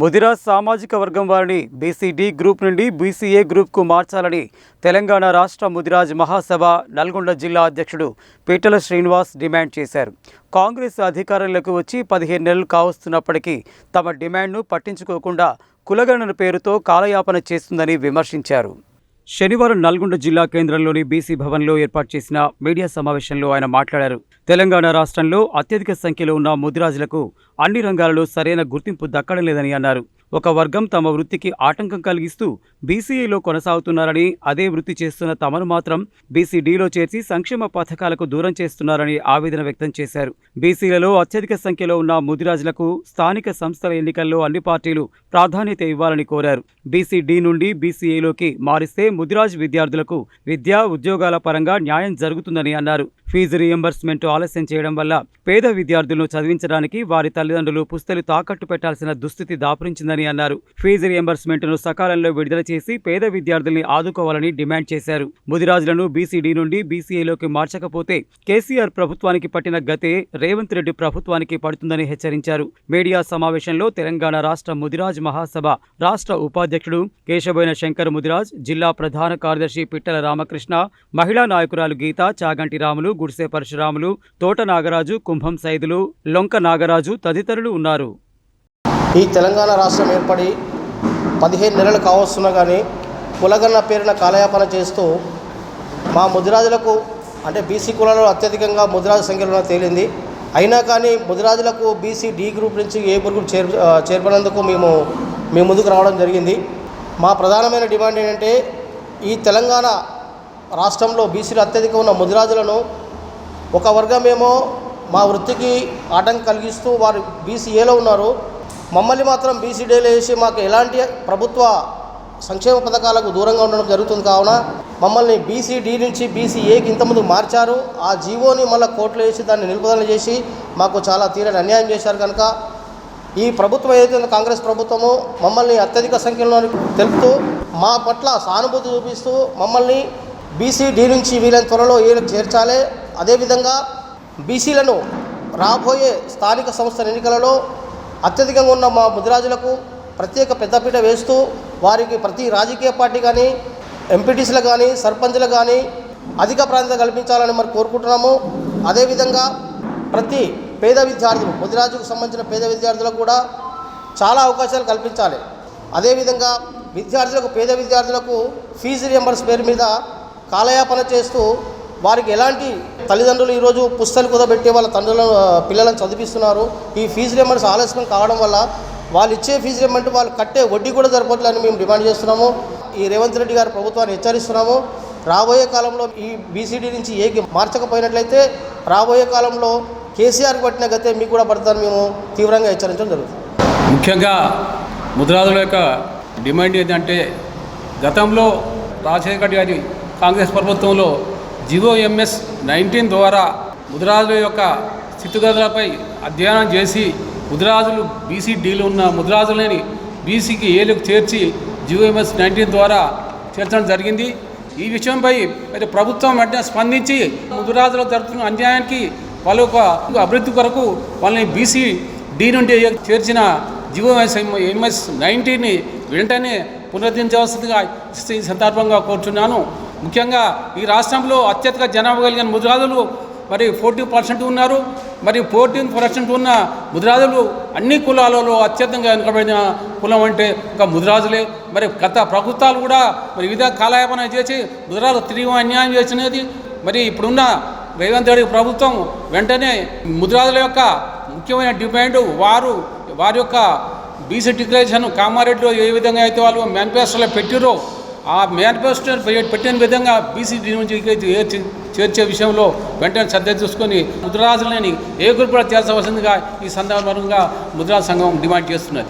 ముదిరాజ్ సామాజిక వర్గం వారిని బీసీడీ గ్రూప్ నుండి బీసీఏ గ్రూప్కు మార్చాలని తెలంగాణ రాష్ట్ర ముదిరాజ్ మహాసభ నల్గొండ జిల్లా అధ్యక్షుడు పీటల శ్రీనివాస్ డిమాండ్ చేశారు. కాంగ్రెస్ అధికారంలోకి వచ్చి పదిహేను నెలలు కావస్తున్నప్పటికీ తమ డిమాండ్ను పట్టించుకోకుండా కులగణన పేరుతో కాలయాపన చేస్తుందని విమర్శించారు. శనివారం నల్గొండ జిల్లా కేంద్రంలోని బీసీ భవన్లో ఏర్పాటు చేసిన మీడియా సమావేశంలో ఆయన మాట్లాడారు. తెలంగాణ రాష్ట్రంలో అత్యధిక సంఖ్యలో ఉన్న ముదిరాజులకు అన్ని రంగాలలో సరైన గుర్తింపు దక్కడం లేదని అన్నారు. ఒక వర్గం తమ వృత్తికి ఆటంకం కలిగిస్తూ బీసీఏలో కొనసాగుతున్నారని అదే వృత్తి చేస్తున్న తమను మాత్రం బీసీడీలో చేర్చి సంక్షేమ పథకాలకు దూరం చేస్తున్నారని ఆవేదన వ్యక్తం చేశారు. బీసీలలో అత్యధిక సంఖ్యలో ఉన్న ముదిరాజులకు స్థానిక సంస్థల ఎన్నికల్లో అన్ని పార్టీలు ప్రాధాన్యత ఇవ్వాలని కోరారు. బీసీడీ నుండి బీసీఏలోకి మారిస్తే ముదిరాజ్ విద్యార్థులకు విద్యా ఉద్యోగాల పరంగా న్యాయం జరుగుతుందని అన్నారు. ఫీజు రియంబర్స్మెంట్ ఆలస్యం చేయడం వల్ల పేద విద్యార్థులను చదివించడానికి వారి తల్లిదండ్రులు పుస్తలు తాకట్టు పెట్టాల్సిన దుస్థితి దాపురించిందని అన్నారు. ఫీజు రియంబర్స్మెంట్ను సకాలంలో విడుదల చేసి పేద విద్యార్థుల్ని ఆదుకోవాలని డిమాండ్ చేశారు. ముదిరాజులను బీసీడీ నుండి బీసీఏలోకి మార్చకపోతే కేసీఆర్ ప్రభుత్వానికి పట్టిన గతే రేవంత్ రెడ్డి ప్రభుత్వానికి పడుతుందని హెచ్చరించారు. మీడియా సమావేశంలో తెలంగాణ రాష్ట్ర ముదిరాజ్ మహాసభ రాష్ట్ర ఉపాధ్యక్షుడు కేశబోయిన శంకర్ ముదిరాజ్ జిల్లా ప్రధాన కార్యదర్శి పిట్టల రామకృష్ణ మహిళా నాయకురాలు గీత చాగంటి రాములు గుడిసే పరశురాములు తోట నాగరాజు కుంభం సైదులు లొంక నాగరాజు తదితరులు ఉన్నారు. ఈ తెలంగాణ రాష్ట్రం ఏర్పడి పదిహేను నెలలు కావస్తున్నా కానీ కులగన్న పేరున కాలయాపన చేస్తూ మా ముదిరాజులకు అంటే బీసీ కులంలో అత్యధికంగా ముదిరాజు సంఖ్యలో తేలింది. అయినా కానీ ముదిరాజులకు బీసీ డి గ్రూప్ నుంచి ఏ గ్రూప్ చేర్ చేర్పనందుకు మేము మీ ముందుకు రావడం జరిగింది. మా ప్రధానమైన డిమాండ్ ఏంటంటే ఈ తెలంగాణ రాష్ట్రంలో బీసీలు అత్యధిక ఉన్న ముదిరాజులను ఒక వర్గమేమో మా వృత్తికి ఆటంకం కలిగిస్తూ వారు బీసీఏలో ఉన్నారు. మమ్మల్ని మాత్రం బీసీడీలో వేసి మాకు ఎలాంటి ప్రభుత్వ సంక్షేమ పథకాలకు దూరంగా ఉండడం జరుగుతుంది కావున మమ్మల్ని బీసీడీ నుంచి బీసీఏకి ఇంతకుముందు మార్చారు. ఆ జీవోని మళ్ళీ కోర్టులో వేసి దాన్ని నిలుపుదల చేసి మాకు చాలా తీరని అన్యాయం చేశారు కనుక ఈ ప్రభుత్వం ఏదైతే కాంగ్రెస్ ప్రభుత్వము మమ్మల్ని అత్యధిక సంఖ్యలో తెలుపుతూ మా పట్ల సానుభూతి చూపిస్తూ మమ్మల్ని బీసీడీ నుంచి వీళ్ళని త్వరలో ఏ చేర్చాలి. అదేవిధంగా బీసీలను రాబోయే స్థానిక సంస్థల ఎన్నికలలో అత్యధికంగా ఉన్న మా ముదిరాజులకు ప్రత్యేక పెద్దపీట వేస్తూ వారికి ప్రతి రాజకీయ పార్టీ కానీ ఎంపీటీసీలు కానీ సర్పంచ్లు కానీ అధిక ప్రాధాన్యత కల్పించాలని మరి కోరుకుంటున్నాము. అదేవిధంగా ప్రతి పేద విద్యార్థులు ముదిరాజుకు సంబంధించిన పేద విద్యార్థులకు కూడా చాలా అవకాశాలు కల్పించాలి. అదేవిధంగా విద్యార్థులకు పేద విద్యార్థులకు ఫీజు రియంబర్స్ పేరు మీద కాలయాపన చేస్తూ వారికి ఎలాంటి తల్లిదండ్రులు ఈరోజు పుస్తకాలు కుదబెట్టి వాళ్ళ తండ్రులను పిల్లలను చదివిస్తున్నారు. ఈ ఫీజు రియంబర్స్ ఆలస్యం కావడం వల్ల వాళ్ళు ఇచ్చే ఫీజు రియంబర్ట్ వాళ్ళు కట్టే వడ్డీ కూడా సరిపోతుందని మేము డిమాండ్ చేస్తున్నాము. ఈ రేవంత్ రెడ్డి గారి ప్రభుత్వాన్ని హెచ్చరిస్తున్నాము. రాబోయే కాలంలో ఈ బీసీడీ నుంచి ఏకి మార్చకపోయినట్లయితే రాబోయే కాలంలో కేసీఆర్ పట్టిన గతే మీకు కూడా పడతారని మేము తీవ్రంగా హెచ్చరించడం జరుగుతుంది. ముఖ్యంగా ముద్రాజుల యొక్క డిమాండ్ ఏంటంటే గతంలో రాజశేఖర్ గారి కాంగ్రెస్ ప్రభుత్వంలో జివో ఎంఎస్ నైన్టీన్ ద్వారా ముద్రాజుల యొక్క స్థితిగతులపై అధ్యయనం చేసి ముద్రాజులు బీసీ డీలు ఉన్న ముద్రాజులని బీసీకి ఏలకు చేర్చి జివో ఎంఎస్ నైన్టీన్ ద్వారా చేర్చడం జరిగింది. ఈ విషయంపై మరి ప్రభుత్వం వెంటనే స్పందించి ముద్రాజులకు జరుగుతున్న అన్యాయానికి వాళ్ళ యొక్క అభివృద్ధి కొరకు వాళ్ళని బీసీ డి నుండి చేర్చిన జివో ఎంఎస్ నైన్టీన్ని వెంటనే పునరుద్ధరించవలసిందిగా ఈ సందర్భంగా కోరుచున్నాను. ముఖ్యంగా ఈ రాష్ట్రంలో అత్యధిక జనాభా కలిగిన ముద్రాజులు మరి ఫోర్టీ పర్సెంట్ ఉన్నారు. మరి ఫోర్టీన్ పర్సెంట్ ఉన్న ముద్రాజులు అన్ని కులాలలో అత్యధికంగా వెనుకబడిన కులం అంటే ఒక ముద్రాజులే. మరి గత ప్రభుత్వాలు కూడా మరి వివిధ కాలయాపన చేసి ముద్రాలు తిరిగి అన్యాయం చేసినది. మరి ఇప్పుడున్న రేవంత్ రెడ్డి ప్రభుత్వం వెంటనే ముద్రాజుల యొక్క ముఖ్యమైన డిమాండ్ వారు వారి యొక్క బీసీ డిక్లరేషన్ కామారెడ్డిలో ఏ విధంగా అయితే వాళ్ళు మేనిఫెస్టోలో పెట్టిరో ఆ మేనిఫెస్టో పెట్టిన విధంగా బీసీ నుంచి చేర్చే విషయంలో వెంటనే శ్రద్ధ చూసుకొని ముద్రాజులని ఏ గ్రూపులో చేర్చవలసిందిగా ఈ సందర్భంగా ముద్రా సంఘం డిమాండ్ చేస్తున్నది.